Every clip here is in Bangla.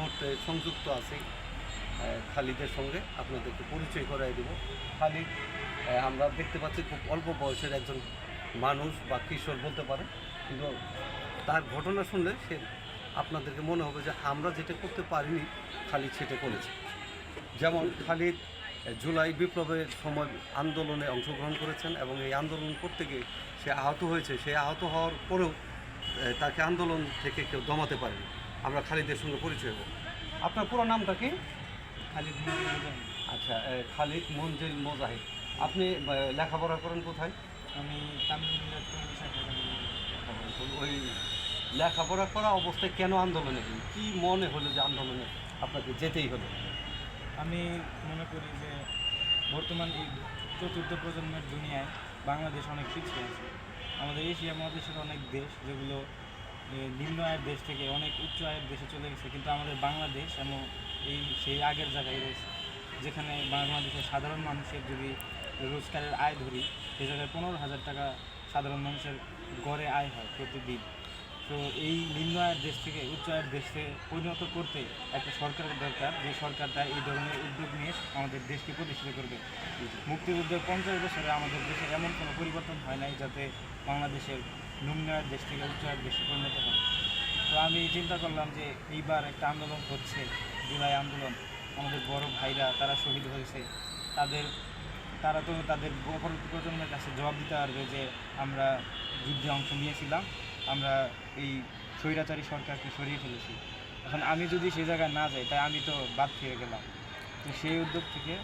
মুহূর্তে সংযুক্ত আছি খালিদের সঙ্গে। আপনাদেরকে পরিচয় করাই দেব। খালিদ আমরা দেখতে পাচ্ছি খুব অল্প বয়সের একজন মানুষ বা কিশোর বলতে পারে কিন্তু তার ঘটনা শুনলে সে আপনাদেরকে মনে হবে যে আমরা যেটা করতে পারিনি, খালিদ সেটা করেছে। যেমন খালিদ জুলাই বিপ্লবের সময় আন্দোলনে অংশগ্রহণ করেছেন এবং এই আন্দোলন করতে গিয়ে সে আহত হয়েছে। সে আহত হওয়ার পরেও তাকে আন্দোলন থেকে কেউ দমাতে পারেনি। আমরা খালিদের সঙ্গে পরিচয় হব আপনার পুরো নামটা কি? খালিদ আচ্ছা খালিদ মঞ্জিল মোজাহিদ। আপনি লেখাপড়া করেন কোথায়? আমি ওই লেখাপড়া করা অবস্থায় কেন আন্দোলনে গেলেন? কি মনে হলো যে আন্দোলনে আপনাকে যেতেই হলো? আমি মনে করি যে বর্তমান এই চতুর্থ প্রজন্মের দুনিয়ায় বাংলাদেশ অনেক পিছিয়ে আছে। আমাদের এশিয়া মহাদেশের অনেক দেশ যেগুলো নিম্ন আয়ের দেশ থেকে অনেক উচ্চ আয়ের দেশে চলে গেছে, কিন্তু আমাদের বাংলাদেশ এমন এই সেই আগের জায়গায় রয়েছে, যেখানে বাংলাদেশের সাধারণ মানুষের যদি রোজগারের আয় ধরি, সে জায়গায় পনেরো হাজার টাকা সাধারণ মানুষের গড়ে আয় হয় প্রতিদিন। তো এই নিম্ন আয়ের দেশ থেকে উচ্চ আয়ের দেশে পরিণত করতে একটা সরকারের দরকার, যে সরকারটা এই ধরনের উদ্যোগ নিয়ে আমাদের দেশকে প্রতিষ্ঠিত করবে। মুক্তিযুদ্ধের পঞ্চাশ বছরে আমাদের দেশে এমন কোনো পরিবর্তন হয় নাই যাতে বাংলাদেশের আয়ের দেশ থেকে উচ্চ বেশি পরিণত হয় তো আমি চিন্তা করলাম যে এইবার একটা আন্দোলন হচ্ছে, জুলাই আন্দোলন। আমাদের বড় ভাইরা তারা শহীদ হয়েছে। তাদের, তারা তো তাদের পরবর্তী প্রজন্মের কাছে জবাব দিতে পারবে যে আমরা যুদ্ধে অংশ নিয়েছিলাম, আমরা এই স্বৈরাচারী সরকারকে সরিয়ে ফেলেছি। এখন আমি যদি সেই জায়গায় না যাই, তাই আমি তো বাদ খেয়ে গেলাম। সেই উদ্যোগ থেকে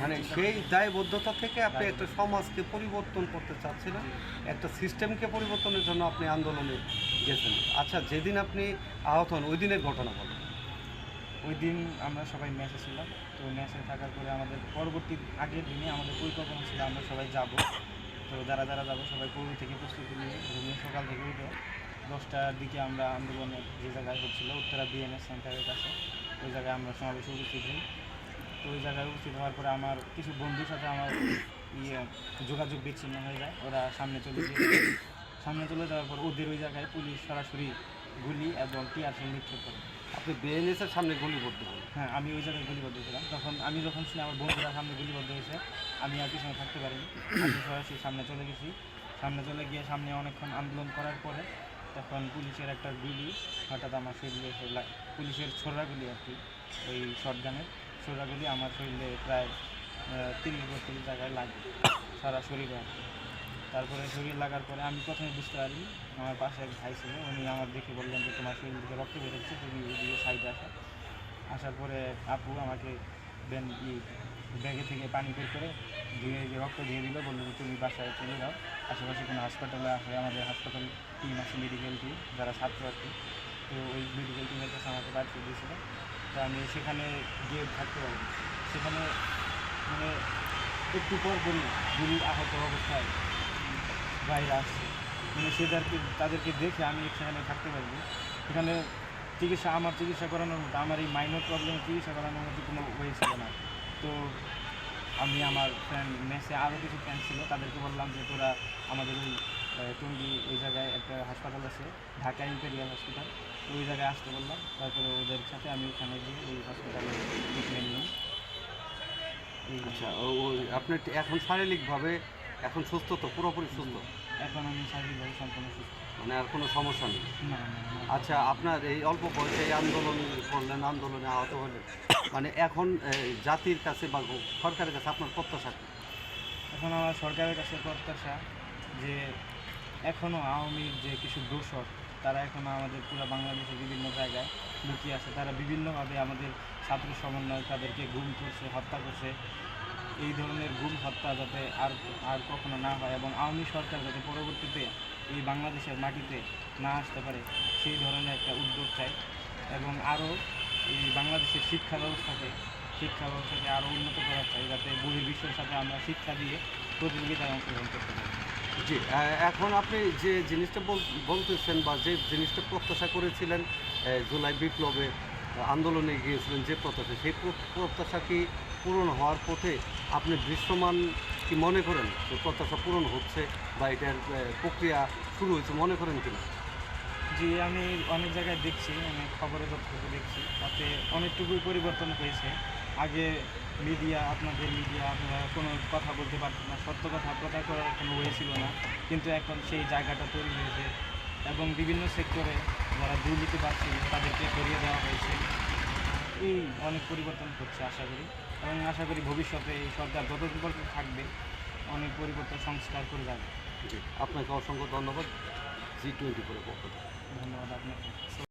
মানে সেই দায়বদ্ধতা থেকে আপনি একটা সমাজকে পরিবর্তন করতে চাচ্ছিলেন একটা সিস্টেমকে পরিবর্তনের জন্য আপনি আন্দোলনে গেছেন। আচ্ছা যেদিন আপনি আহত হন ওই দিনের ঘটনা বলেন ওই দিন আমরা সবাই ম্যাচে ছিলাম তো ম্যাচে থাকার পরে আমাদের পরবর্তী আগের দিনে আমাদের পরিকল্পনা ছিল আমরা সবাই যাব। তো যারা যারা যাব সবাই পূর্ব থেকে প্রস্তুতি নিয়ে ঘুমিয়ে সকাল থেকে উঠে দশটার দিকে আমরা আন্দোলনের যে জায়গায় হচ্ছিল উত্তরা বিএনএস সেন্টারের কাছে ওই জায়গায় আমরা সমাবেশে উপস্থিত হই। তো ওই জায়গায় উপস্থিত হওয়ার পরে আমার কিছু বন্ধুর সাথে আমার ইয়ে যোগাযোগ বিচ্ছিন্ন হয়ে যায়। ওরা সামনে চলে গিয়ে সামনে চলে যাওয়ার পর ওদের ওই জায়গায় পুলিশ সরাসরি গুলি এবং টিয়ারশেল নিক্ষেপ করে। আপনি বিএনএসের সামনে গুলিবদ্ধ হন? হ্যাঁ আমি ওই জায়গায় গুলিবদ্ধ ছিলাম। তখন আমি যখন শুনে আমার বন্ধুরা সামনে গুলিবদ্ধ হয়েছে আমি আর পিছনে থাকতে পারিনি। আমি সরাসরি সামনে চলে গেছি। সামনে চলে গিয়ে সামনে অনেকক্ষণ আন্দোলন করার পরে তখন পুলিশের একটা গুলি হঠাৎ আমার শরীরে পুলিশের ছোড়া গুলি আর কি ওই শর্টগানের ছোড়া গুলি আমার শরীরে প্রায় তিরিশ বত্রিশ জায়গায় লাগে, সারা শরীরে তারপরে শরীর লাগার পরে আমি প্রথমে বুঝতে পারি আমার পাশে এক ভাই ছিল, উনি আমার দেখে বললেন যে তোমার শরীর থেকে রক্ত বেরোচ্ছে, তুমি ওইদিকে সাইডে আসা। আসার পরে আপু আমাকে দেন ব্যাগে থেকে পানি বের করে ধুয়ে যে রক্ত দিয়ে দিল, বলল যে তুমি বাসায় চলে যাও। আশেপাশে কোনো হাসপাতালে আসলে আমাদের হাসপাতাল টিম আছে মেডিকেল টিম যারা ছাত্র কি। তো ওই মেডিকেল টিমের কাছে আমাকে পাঠিয়ে দিয়েছিল। তো আমি সেখানে গিয়ে থাকতে পারি সেখানে মানে একটু পর পরই গুলির আহত অবস্থায় বাইরে আসছে। মানে সেদেরকে তাদেরকে দেখে আমি সেখানে থাকতে পারিনি। সেখানে চিকিৎসা, আমার চিকিৎসা করানোর মতো, আমার এই মাইনর প্রবলেম চিকিৎসা করানোর মতো কোনো ওয়ে ছিল না। তো আমি আমার ফ্রেন্ড মেসে আরও কিছু ফ্রেন্ড ছিল, তাদেরকে বললাম যে তোরা আমাদের ওই টঙ্গী ওই জায়গায় একটা হাসপাতাল আছে ঢাকা ইম্পেরিয়াল হসপিটাল তো ওই জায়গায় আসতে বললাম তারপরে ওদের সাথে আমি ওখানে গিয়ে ওই হসপিটালে ট্রিটমেন্ট নিই। আচ্ছা ও ও- আপনি এখন শারীরিকভাবে এখন সুস্থ তো পুরোপুরি সুস্থ? এখন আমি শারীরিকভাবে সম্পূর্ণ সুস্থ। মানে আর কোনো সমস্যা নেই? না আচ্ছা আপনার এই অল্প বয়সে এই আন্দোলন করলেন আন্দোলনে আহত হলেন মানে এখন জাতির কাছে বা সরকারের কাছে আপনার প্রত্যাশা এখন আমার সরকারের কাছে প্রত্যাশা যে এখনও আওয়ামীর যে কিছু দোষর, তারা এখনও আমাদের পুরো বাংলাদেশের বিভিন্ন জায়গায় লুকিয়ে আছে। তারা বিভিন্নভাবে আমাদের ছাত্র সমন্বয় তাদেরকে গুম করছে, হত্যা করছে। এই ধরনের গুম, হত্যা যাতে আর আর কখনো না হয় এবং আওয়ামী সরকার যাতে পরবর্তীতে এই বাংলাদেশের মাটিতে না আসতে পারে, সেই ধরনের একটা উদ্যোগ চাই এবং আরও এই বাংলাদেশের শিক্ষা ব্যবস্থাকে শিক্ষা ব্যবস্থাকে আরও উন্নত করা চাই যাতে বহির্বিশ্বের সাথে আমরা শিক্ষা দিয়ে প্রতিযোগিতায় অংশগ্রহণ করতে পারি। জি এখন আপনি যে জিনিসটা বল- বলতেছেন বা যে জিনিসটা প্রত্যাশা করেছিলেন জুলাই বিপ্লবে আন্দোলনে গিয়েছিলেন যে প্রত্যাশা, সেই প্রত্যাশা কি পূরণ হওয়ার পথে আপনি দৃশ্যমান কি মনে করেন যে প্রত্যাশা পূরণ হচ্ছে বা এটার প্রক্রিয়া শুরু হয়েছে মনে করেন কিনা? জি, আমি অনেক জায়গায় দেখছি অনেক খবরে যতটুকু দেখছি, তাতে অনেকটুকুই পরিবর্তন হয়েছে। আগে মিডিয়া আপনাদের মিডিয়া আপনারা কোনো কথা বলতে পারতেন না সত্য কথা প্রচার করার কোনো ওয়ে ছিল না। কিন্তু এখন সেই জায়গাটা তৈরি হয়েছে এবং বিভিন্ন সেক্টরে যারা দুর্নীতিবাদ ছিল তাদেরকে সরিয়ে দেওয়া হয়েছে। এই অনেক পরিবর্তন হচ্ছে আশা করি। এবং আশা করি ভবিষ্যতে এই সরকার যতদিন পর্যন্ত থাকবে অনেক পরিবর্তন সংস্কার করে যাবে। আপনাকে অসংখ্য ধন্যবাদ। জি টোয়েন্টি ফোরের পক্ষ থেকে। ধন্যবাদ আপনাকে।